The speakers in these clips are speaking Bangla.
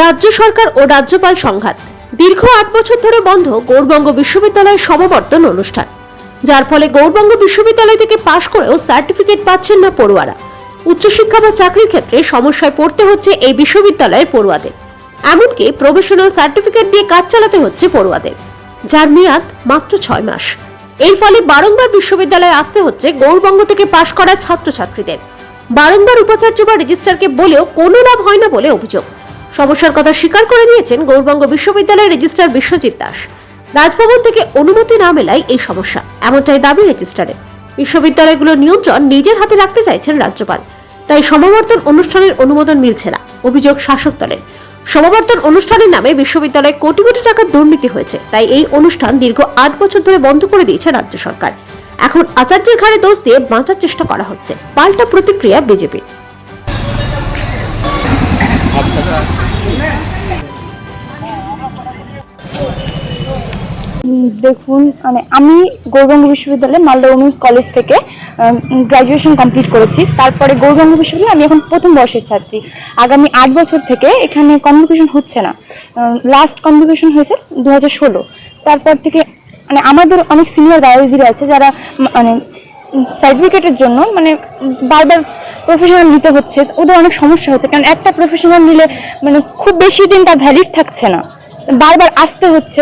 রাজ্য সরকার ও রাজ্যপাল সংঘাত। দীর্ঘ আট বছর ধরে বন্ধ গৌরবঙ্গ বিশ্ববিদ্যালয়ের সমাবর্তন অনুষ্ঠান। যার ফলে গৌরবঙ্গ বিশ্ববিদ্যালয় থেকে পাশ করেও সার্টিফিকেট পাচ্ছেন না পড়ুয়ারা। উচ্চশিক্ষা বা চাকরির ক্ষেত্রে সমস্যায় পড়তে হচ্ছে এই বিশ্ববিদ্যালয়ের পড়ুয়াদের। এমনকি প্রফেশনাল সার্টিফিকেট দিয়ে কাজ চালাতে হচ্ছে পড়ুয়াদের। যার মেয়াদ মাত্র ছয় মাস। এর ফলে বারংবার বিশ্ববিদ্যালয়ে আসতে হচ্ছে গৌরবঙ্গ থেকে পাশ করা ছাত্রছাত্রীদের। বারংবার উপাচার্য বা রেজিস্ট্রারকে বলেও কোনো লাভ হয় না বলে অভিযোগ। সমস্যার কথা স্বীকার করে নিয়েছেন গৌরবঙ্গ বিশ্ববিদ্যালয়ের রেজিস্ট্রার বিশ্বজিৎ দাস। রাজভবন থেকে অনুমতি না মেলায় এই সমস্যা, এমনটাই দাবি রেজিস্ট্রারের। বিশ্ববিদ্যালয়গুলোর নিয়ন্ত্রণ নিজের হাতে রাখতে চাইছেন রাজ্যপাল, তাই সমাবর্তন অনুষ্ঠানের অনুমোদন মিলছে না, অভিযোগ শাসক দলের। সমাবর্তন অনুষ্ঠানের নামে বিশ্ববিদ্যালয়ে কোটি কোটি টাকার দুর্নীতি হয়েছে, তাই এই অনুষ্ঠান দীর্ঘ আট বছর ধরে বন্ধ করে দিয়েছে রাজ্য সরকার। এখন আচার্যের ঘাড়ে দোষ দিয়ে বাঁচার চেষ্টা করা হচ্ছে, পাল্টা প্রতিক্রিয়া বিজেপির। দেখুন মানে আমি গৌরবঙ্গ বিশ্ববিদ্যালয়ে মালদা উমেন্স কলেজ থেকে গ্র্যাজুয়েশন কমপ্লিট করেছি। তারপরে গৌরবঙ্গ বিশ্ববিদ্যালয়ে আমি এখন প্রথম বর্ষের ছাত্রী। আগামী আট বছর থেকে এখানে কনভোকেশন হচ্ছে না। লাস্ট কনভোকেশন হয়েছে দু হাজার ষোলো। তারপর থেকে মানে আমাদের অনেক সিনিয়র দাদাদিদিরা আছে যারা মানে সার্টিফিকেটের জন্য মানে বারবার প্রফেশনাল নিতে হচ্ছে। ওদের অনেক সমস্যা হচ্ছে। কারণ একটা প্রফেশনাল নিলে মানে খুব বেশি দিন তার ভ্যালিড থাকছে না। বারবার আসতে হচ্ছে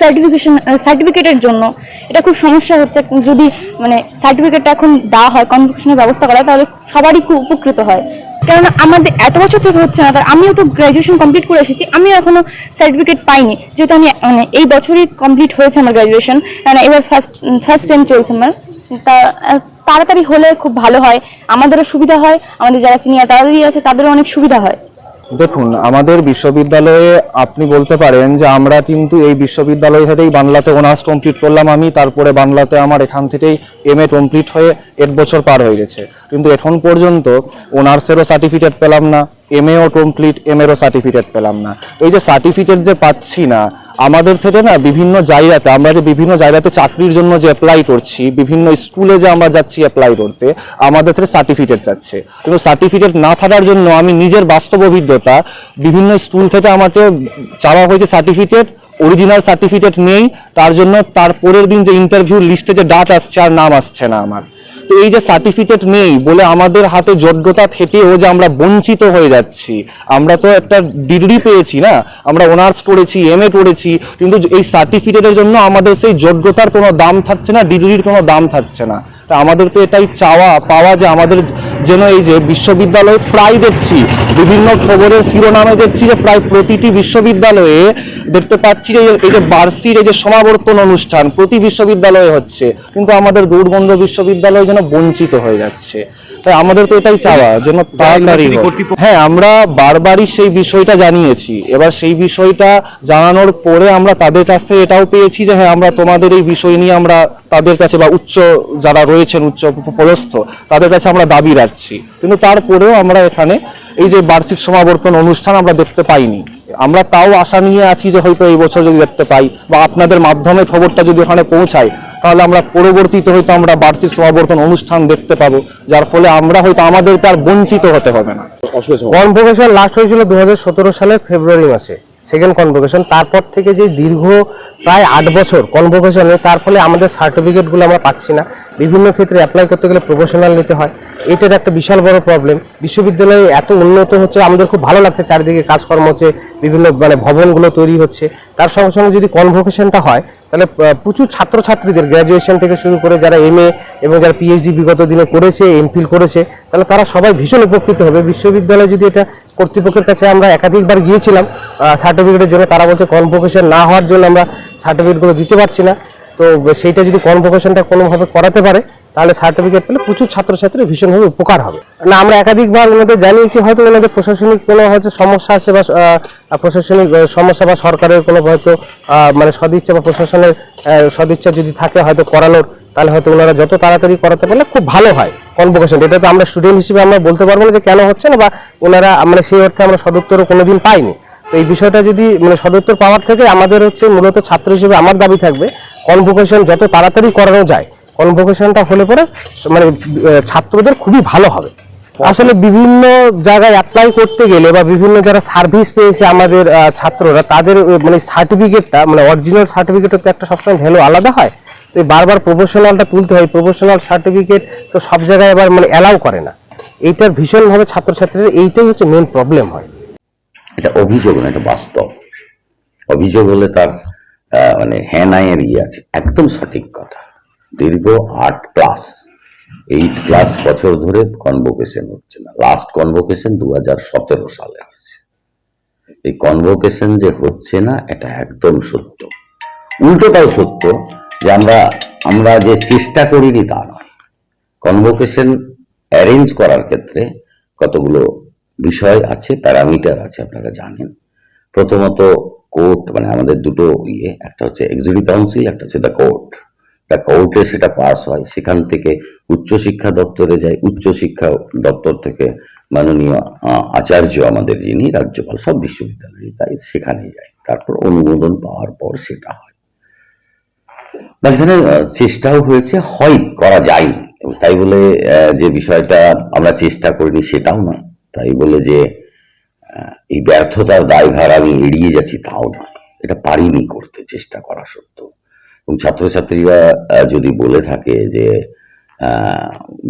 সার্টিফিকেশন সার্টিফিকেটের জন্য। এটা খুব সমস্যা হচ্ছে, যদি মানে সার্টিফিকেটটা এখন দেওয়া হয় কনভোকেশনের ব্যবস্থা করা তাহলে সবারই খুব উপকৃত হয়। কেননা আমাদের এত বছর থেকে হচ্ছে না, তার আমিও তো গ্র্যাজুয়েশন কমপ্লিট করে এসেছি আমি এখনও সার্টিফিকেট পাইনি। যেহেতু আমি মানে এই বছরই কমপ্লিট হয়েছে আমার গ্র্যাজুয়েশন এবার ফার্স্ট ফার্স্ট সেম চলছে আমার। তা তাড়াতাড়ি হলে খুব ভালো হয়, আমাদেরও সুবিধা হয়, আমাদের যারা সিনিয়র দাদাদি আছে, তাদেরও অনেক সুবিধা হয়। দেখুন, আমাদের বিশ্ববিদ্যালয়ে আপনি বলতে পারেন যে আমরা কিন্তু এই বিশ্ববিদ্যালয় থেকেই বাংলাতে অনার্স কমপ্লিট করলাম আমি, তারপরে বাংলাতে আমার এখান থেকেই এম এ কমপ্লিট হয়ে এক বছর পার হয়ে গেছে। কিন্তু এখন পর্যন্ত অনার্সেরও সার্টিফিকেট পেলাম না এম এও কমপ্লিট এম এরও সার্টিফিকেট পেলাম না। এই যে সার্টিফিকেট যে পাচ্ছি না আমাদের থেকে না বিভিন্ন জায়গাতে, আমরা যে বিভিন্ন জায়গাতে চাকরির জন্য যে অ্যাপ্লাই করছি, বিভিন্ন স্কুলে যে আমরা যাচ্ছি অ্যাপ্লাই করতে, আমাদের থেকে সার্টিফিকেট যাচ্ছে কিন্তু সার্টিফিকেট না থাকার জন্য আমি নিজের বাস্তব অভিজ্ঞতা, বিভিন্ন স্কুল থেকে আমাকে চাওয়া হয়েছে সার্টিফিকেট অরিজিনাল সার্টিফিকেট নেই, তার জন্য তার পরের দিন যে ইন্টারভিউ লিস্টে যে ডাট আসছে আর নাম আসছে না আমার। তো এই যে সার্টিফিকেট নেই বলে আমাদের হাতে যোগ্যতা থেকেও যে আমরা বঞ্চিত হয়ে যাচ্ছি, আমরা তো একটা ডিগ্রি পেয়েছি না, আমরা অনার্স করেছি এম এ করেছি, কিন্তু এই সার্টিফিকেটের জন্য আমাদের সেই যোগ্যতার কোনো দাম থাকছে না, ডিগ্রির কোনো দাম থাকছে না। তা আমাদের তো এটাই চাওয়া, পাওয়া যে আমাদের যেন এই যে বিশ্ববিদ্যালয়ে প্রায় দেখছি, বিভিন্ন খবরের শিরোনামে দেখছি যে প্রায় প্রতিটি বিশ্ববিদ্যালয়ে দেখতে পাচ্ছি যে এই যে বার্ষিক এই যে সমাবর্তন অনুষ্ঠান প্রতি বিশ্ববিদ্যালয়ে হচ্ছে। কিন্তু আমাদের গৌরবন্ধ বিশ্ববিদ্যালয় যেন বঞ্চিত হয়ে যাচ্ছে। তাই আমাদের তো এটাই চাওয়া যেন তাড়াতাড়ি হ্যাঁ আমরা বারবারই সেই বিষয়টা জানিয়েছি। এবার সেই বিষয়টা জানানোর পরে আমরা তাদের কাছ থেকে এটাও পেয়েছি যে হ্যাঁ আমরা তোমাদের এই বিষয় নিয়ে আমরা তাদের কাছে বা উচ্চ যারা রয়েছেন উচ্চ পদস্থ তাদের কাছে আমরা দাবি রাখছি। কিন্তু তারপরেও আমরা এখানে এই যে বার্ষিক সমাবর্তন অনুষ্ঠান আমরা দেখতে পাইনি। আমরা তাও আশা নিয়ে আছি যে হয়তো এই বছর যদি দেখতে পাই বা আপনাদের মাধ্যমে খবরটা যদি ওখানে পৌঁছায় তাহলে আমরা পরবর্তীতে হয়তো আমরা বার্ষিক সমাবর্তন অনুষ্ঠান দেখতে পাবো যার ফলে আমরা হয়তো আমাদেরকে আর বঞ্চিত হতে হবে না। কনভোকেশন লাস্ট হয়েছিল দু হাজার সতেরো সালের ফেব্রুয়ারি মাসে সেকেন্ড কনভোকেশন তারপর থেকে যে দীর্ঘ প্রায় আট বছর কনভোকেশনে তার ফলে আমাদের সার্টিফিকেটগুলো আমরা পাচ্ছি না। বিভিন্ন ক্ষেত্রে অ্যাপ্লাই করতে গেলে প্রফেশনাল নিতে হয়। এটার একটা বিশাল বড় প্রবলেম বিশ্ববিদ্যালয়ে এত উন্নত হচ্ছে, আমাদের খুব ভালো লাগছে চারিদিকে কাজকর্ম হচ্ছে, বিভিন্ন মানে ভবনগুলো তৈরি হচ্ছে। তার সঙ্গে সঙ্গে যদি কনভোকেশনটা হয়, তাহলে প্রচুর ছাত্রছাত্রীদের গ্র্যাজুয়েশন থেকে শুরু করে যারা এম এবং যারা পিএইচডি বিগত দিনে করেছে এমফিল করেছে, তাহলে তারা সবাই ভীষণ উপকৃত হবে। বিশ্ববিদ্যালয়ে যদি এটা কর্তৃপক্ষের কাছে আমরা একাধিকবার গিয়েছিলাম সার্টিফিকেটের জন্য, তারা বলছে কনভোকেশন না হওয়ার জন্য আমরা সার্টিফিকেটগুলো দিতে পারছি না। তো সেইটা যদি কনভোকেশনটা কোনোভাবে করাতে পারে, তাহলে সার্টিফিকেট পেলে প্রচুর ছাত্রছাত্রী ভীষণভাবে উপকার হবে। না, আমরা একাধিকবার ওনাদের জানিয়েছি, হয়তো ওনাদের প্রশাসনিক কোনো হয়তো সমস্যা আছে বা প্রশাসনিক সমস্যা বা সরকারের কোনো হয়তো মানে সদিচ্ছা বা প্রশাসনের সদিচ্ছা যদি থাকে হয়তো করানোর, তাহলে হয়তো ওনারা যত তাড়াতাড়ি করাতে পারলে খুব ভালো হয় কনভোকেশন এটা তো আমরা স্টুডেন্ট হিসেবে আমরা বলতে পারব না যে কেন হচ্ছে না বা ওনারা মানে সেই অর্থে আমরা সদুত্তরও কোনোদিন পাইনি। তো এই বিষয়টা যদি মানে সদুত্তর পাওয়ার থেকে আমাদের হচ্ছে মূলত ছাত্র হিসেবে আমার দাবি থাকবে কনভোকেশন যত তাড়াতাড়ি করানো যায় কনভোকেশনটা হলে পরে মানে ছাত্রদের খুবই ভালো হবে। আসলে বিভিন্ন জায়গায় অ্যাপ্লাই করতে গেলে বা বিভিন্ন যারা সার্ভিস পেয়েছে আমাদের ছাত্ররা তাদের মানে সার্টিফিকেটটা মানে অরিজিনাল সার্টিফিকেটের তো একটা সবসময় ভ্যালু আলাদা হয়। তো বারবার প্রফেশনালটা তুলতে হয় প্রফেশনাল সার্টিফিকেট তো সব জায়গায় আবার মানে অ্যালাউ করে না। এইটার ভীষণভাবে ছাত্রছাত্রীদের এইটাই হচ্ছে মেন প্রবলেম হয়। এটা অভিযোগ না এটা বাস্তব। অভিযোগ হলে তার মানে হ্যাঁ নাই এর ইয়ে আছে, একদম সঠিক কথা। দীর্ঘ আট প্লাস এইট প্লাস বছর ধরে কনভোকেশন হচ্ছে না। লাস্ট কনভোকেশন দু হাজার সতেরো সালে হয়েছে। এই কনভোকেশন যে হচ্ছে না, এটা একদম সত্য। উল্টোটাও সত্য যে আমরা আমরা যে চেষ্টা করিনি তা নয়। কনভোকেশন অ্যারেঞ্জ করার ক্ষেত্রে কতগুলো বিষয় আছে, প্যারামিটার আছে, আপনারা জানেন। প্রথমত কোর্ট মানে আমাদের দুটো ইয়ে একটা হচ্ছে এক্সিকিউটিভ কাউন্সিল একটা হচ্ছে দ্য কোর্ট দ্য কোর্টে সেটা পাস হয়, সেখান থেকে উচ্চশিক্ষা দপ্তরে যায় উচ্চশিক্ষা দপ্তর থেকে মাননীয় আচার্য আমাদের যিনি, রাজ্যপাল, সব বিশ্ববিদ্যালয়ে তাই সেখানেই যায়। তারপর অনুমোদন পাওয়ার পর সেটা হয়। মাঝখানে চেষ্টাও হয়েছে, হয়, করা যায়নি। তাই বলে যে বিষয়টা আমরা চেষ্টা করিনি সেটাও না তাই বলে যে এই ব্যর্থতার দায়ভার আমি এড়িয়ে যাচ্ছি তাও নয়। এটা পারিনি করতে, চেষ্টা করা সত্ত্বেও। এবং ছাত্রছাত্রীরা যদি বলে থাকে যে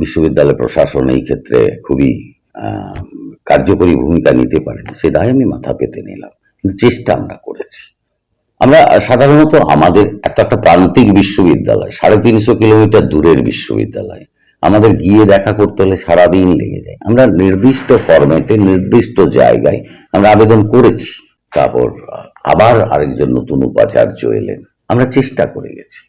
বিশ্ববিদ্যালয় প্রশাসন এই ক্ষেত্রে খুবই কার্যকরী ভূমিকা নিতে পারেন, সে দায় আমি মাথা পেতে নিলাম। কিন্তু চেষ্টা আমরা করেছি। আমরা সাধারণত আমাদের এত একটা প্রান্তিক বিশ্ববিদ্যালয়, সাড়ে তিনশো কিলোমিটার দূরের বিশ্ববিদ্যালয় আমাদের গিয়ে দেখা করতে হলে সারাদিন লেগে যায়। আমরা নির্দিষ্ট ফরম্যাটে নির্দিষ্ট জায়গায় আমরা আবেদন করেছি। তারপর আবার আরেকজন নতুন উপাচার্য এলেন। আমরা চেষ্টা করে গেছি।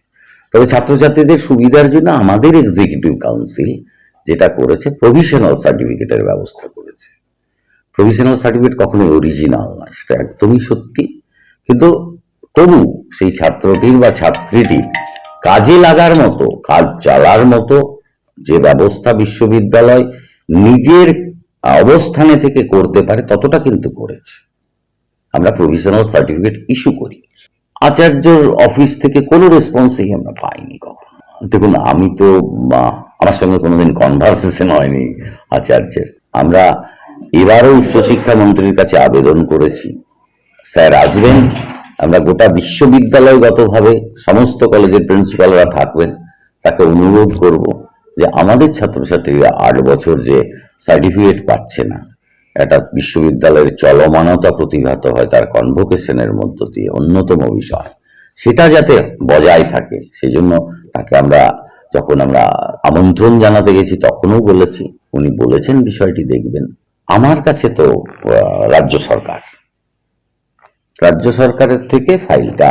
তবে ছাত্রছাত্রীদের সুবিধার জন্য আমাদের এক্সিকিউটিভ কাউন্সিল যেটা করেছে প্রভিশনাল সার্টিফিকেটের ব্যবস্থা করেছে। প্রভিশনাল সার্টিফিকেট কখনোই অরিজিনাল নয় সেটা একদমই সত্যি। কিন্তু তবু সেই ছাত্রটির বা ছাত্রীটির কাজে লাগার মতো, কাজ চালার মতো যে ব্যবস্থা বিশ্ববিদ্যালয় নিজের অবস্থানে থেকে করতে পারে, ততটা কিন্তু করেছে। আমরা প্রভিশনাল সার্টিফিকেট ইস্যু করি। আচার্যর অফিস থেকে কোনো রেসপন্সই আমরা পাইনি কখনো। দেখুন, আমি তো আমার সঙ্গে কোনোদিন কনভারসেশন হয়নি আচার্যের। আমরা এবারও উচ্চশিক্ষা মন্ত্রীর কাছে আবেদন করেছি। স্যার আসবেন, আমরা গোটা বিশ্ববিদ্যালয়গতভাবে সমস্ত কলেজের প্রিন্সিপালরা থাকবেন, তাকে অনুরোধ করব। যে আমাদের ছাত্রছাত্রীরা আট বছর যে সার্টিফিকেট পাচ্ছে না এটা বিশ্ববিদ্যালয়ের চলমানতা প্রতিঘাত হয় তার কনভোকেশনের মধ্য দিয়ে অন্যতম বিষয়। সেটা যাতে বজায় থাকে সেই জন্য তাকে আমরা যখন আমরা আমন্ত্রণ জানাতে গেছি তখনও বলেছি উনি বলেছেন বিষয়টি দেখবেন। আমার কাছে তো রাজ্য সরকার। রাজ্য সরকারের থেকে ফাইলটা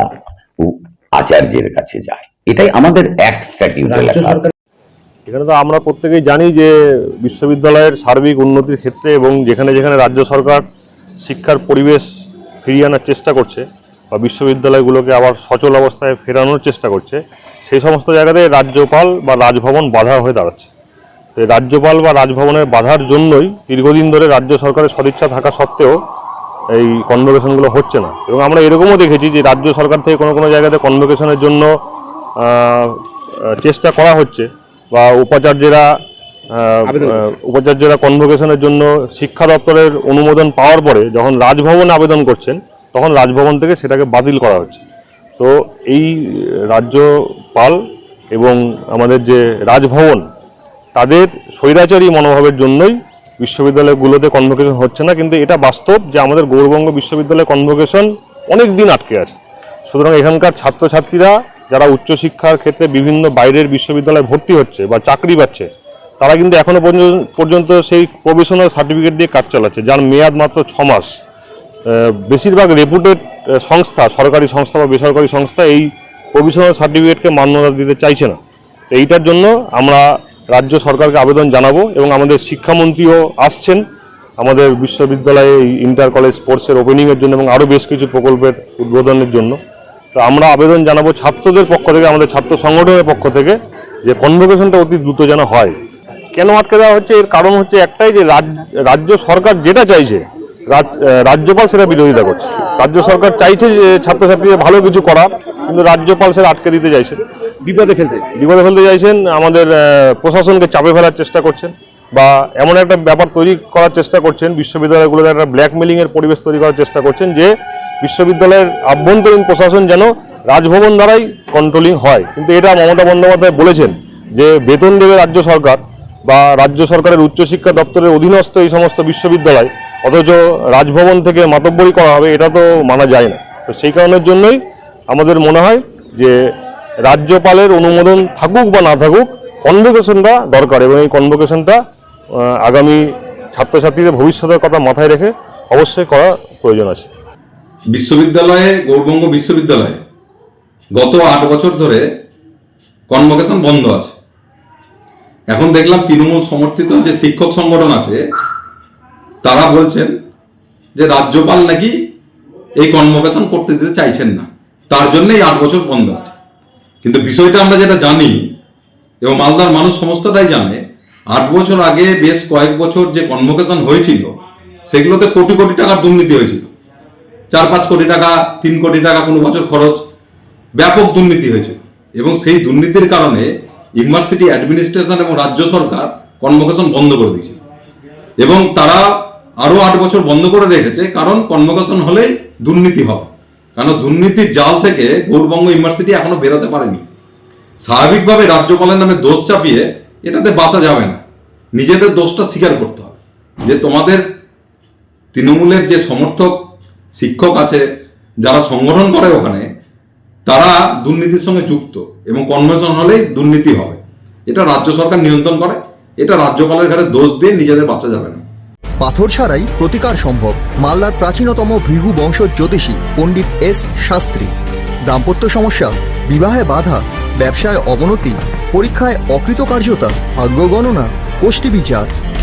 আচার্যের কাছে যায়। এটাই আমাদের অ্যাক্ট স্ট্যাটিউটে লেখা এখানে তো আমরা প্রত্যেকেই জানি যে বিশ্ববিদ্যালয়ের সার্বিক উন্নতির ক্ষেত্রে এবং যেখানে যেখানে রাজ্য সরকার শিক্ষার পরিবেশ ফিরিয়ে আনার চেষ্টা করছে বা বিশ্ববিদ্যালয়গুলোকে আবার সচল অবস্থায় ফেরানোর চেষ্টা করছে, সেই সমস্ত জায়গাতে রাজ্যপাল বা রাজভবন বাধা হয়ে দাঁড়াচ্ছে। তো রাজ্যপাল বা রাজভবনের বাধার জন্যই দীর্ঘদিন ধরে রাজ্য সরকারের সদিচ্ছা থাকা সত্ত্বেও এই কনভোকেশনগুলো হচ্ছে না। এবং আমরা এরকমও দেখেছি যে রাজ্য সরকার থেকে কোনো কোনো জায়গাতে কনভোকেশনের জন্য চেষ্টা করা হচ্ছে। বা উপাচার্যেরা উপাচার্যেরা কনভোকেশনের জন্য শিক্ষা দপ্তরের অনুমোদন পাওয়ার পরে যখন রাজভবনে আবেদন করছেন তখন রাজভবন থেকে সেটাকে বাতিল করা হচ্ছে তো এই রাজ্যপাল এবং আমাদের যে রাজভবন তাদের স্বৈরাচারী মনোভাবের জন্যই বিশ্ববিদ্যালয়গুলোতে কনভোকেশন হচ্ছে না কিন্তু এটা বাস্তব যে আমাদের গৌরবঙ্গ বিশ্ববিদ্যালয়ে কনভোকেশন অনেক দিন আটকে আছে। সুতরাং এখানকার ছাত্রছাত্রীরা যারা উচ্চশিক্ষার ক্ষেত্রে বিভিন্ন বাইরের বিশ্ববিদ্যালয়ে ভর্তি হচ্ছে বা চাকরি পাচ্ছে, তারা কিন্তু এখনও পর্যন্ত সেই প্রফেশনাল সার্টিফিকেট দিয়ে কাজ চালাচ্ছে, যার মেয়াদ মাত্র ছ মাস। বেশিরভাগ রেপুটেড সংস্থা, সরকারি সংস্থা বা বেসরকারি সংস্থা এই প্রভিশনাল সার্টিফিকেটকে মান্যতা দিতে চাইছে না। এইটার জন্য আমরা রাজ্য সরকারকে আবেদন জানাব এবং আমাদের শিক্ষামন্ত্রীও আসছেন আমাদের বিশ্ববিদ্যালয়ে ইন্টার কলেজ স্পোর্টসের ওপেনিংয়ের জন্য এবং আরও বেশ কিছু প্রকল্পের উদ্বোধনের জন্য। তো আমরা আবেদন জানাব ছাত্রদের পক্ষ থেকে আমাদের ছাত্র সংগঠনের পক্ষ থেকে যে কনভোকেশনটা অতি দ্রুত যেন হয়। কেন আটকে দেওয়া হচ্ছে? এর কারণ হচ্ছে একটাই যে রাজ- রাজ্য সরকার যেটা চাইছে রাজ- রাজ্যপাল সেটা বিরোধিতা করছে। রাজ্য সরকার চাইছে যে ছাত্রছাত্রীদের ভালো কিছু করা কিন্তু রাজ্যপাল সেটা আটকে দিতে চাইছেন বিপদে ফেলতে বিপদে ফেলতে চাইছেন আমাদের প্রশাসনকে চাপে ফেলার চেষ্টা করছেন বা এমন একটা ব্যাপার তৈরি করার চেষ্টা করছেন বিশ্ববিদ্যালয়গুলোতে একটা ব্ল্যাকমেলিং এর পরিবেশ তৈরি করার চেষ্টা করছেন যে বিশ্ববিদ্যালয়ের আভ্যন্তরীণ প্রশাসন যেন রাজভবন দ্বারাই কন্ট্রোলিং হয়। কিন্তু এটা মমতা বন্দ্যোপাধ্যায় বলেছেন যে বেতন দেবে রাজ্য সরকার বা রাজ্য সরকারের উচ্চশিক্ষা দপ্তরের অধীনস্থ এই সমস্ত বিশ্ববিদ্যালয়, অথচ রাজভবন থেকে মাতব্বরি করা হবে, এটা তো মানা যায় না। তো সেই কারণের জন্যই আমাদের মনে হয় যে রাজ্যপালের অনুমোদন থাকুক বা না থাকুক কনভোকেশনটা দরকার এবং এই কনভোকেশনটা আগামী ছাত্রছাত্রীদের ভবিষ্যতের কথা মাথায় রেখে অবশ্যই করা প্রয়োজন আছে। বিশ্ববিদ্যালয়ে গৌরবঙ্গ বিশ্ববিদ্যালয়ে গত আট বছর ধরে কনভোকেশন বন্ধ আছে। এখন দেখলাম তৃণমূল সমর্থিত যে শিক্ষক সংগঠন আছে, তারা বলছেন যে রাজ্যপাল নাকি এই কনভোকেশন করতে দিতে চাইছেন না। তার জন্যই আট বছর বন্ধ আছে। কিন্তু বিষয়টা আমরা যেটা জানি, এবং মালদার মানুষ সমস্তটাই জানে, আট বছর আগে বেশ কয়েক বছর যে কনভোকেশন হয়েছিল, সেগুলোতে কোটি কোটি টাকার দুর্নীতি হয়েছিল। চার পাঁচ কোটি টাকা, তিন কোটি টাকা, কোনো বছর খরচ, ব্যাপক দুর্নীতি হয়েছে। এবং সেই দুর্নীতির কারণে ইউনিভার্সিটি অ্যাডমিনিস্ট্রেশন এবং রাজ্য সরকার কনভোকেশন বন্ধ করে দিয়েছে। এবং তারা আরও আট বছর বন্ধ করে রেখেছে, কারণ কনভোকেশন হলেই দুর্নীতি হবে। কারণ দুর্নীতির জাল থেকে গৌরবঙ্গ ইউনিভার্সিটি এখনও বেরোতে পারেনি। স্বাভাবিকভাবে রাজ্যপালের নামে দোষ চাপিয়ে এটাতে বাঁচা যাবে না। নিজেদের দোষটা স্বীকার করতে হবে। যে তোমাদের তৃণমূলের যে সমর্থক শিক্ষক আছে, যারা সংগঠন করে ওখানে, তারা দুর্নীতির সঙ্গে যুক্ত এবং কনভেনশন হলেই দুর্নীতি হবে। এটা রাজ্য সরকার নিয়ন্ত্রণ করে, এটা রাজ্যপালের ঘরে দোষ দিয়ে নিজেদের বাঁচা যাবে না। পাথর ছাড়াই প্রতিকার সম্ভব, মালদার প্রাচীনতম ভৃহু বংশ জ্যোতিষী পণ্ডিত এস শাস্ত্রী। দাম্পত্য সমস্যা, বিবাহে বাধা, ব্যবসায় অবনতি, পরীক্ষায় অকৃতকার্যতা, ভাগ্য গণনা গোষ্ঠী বিচার।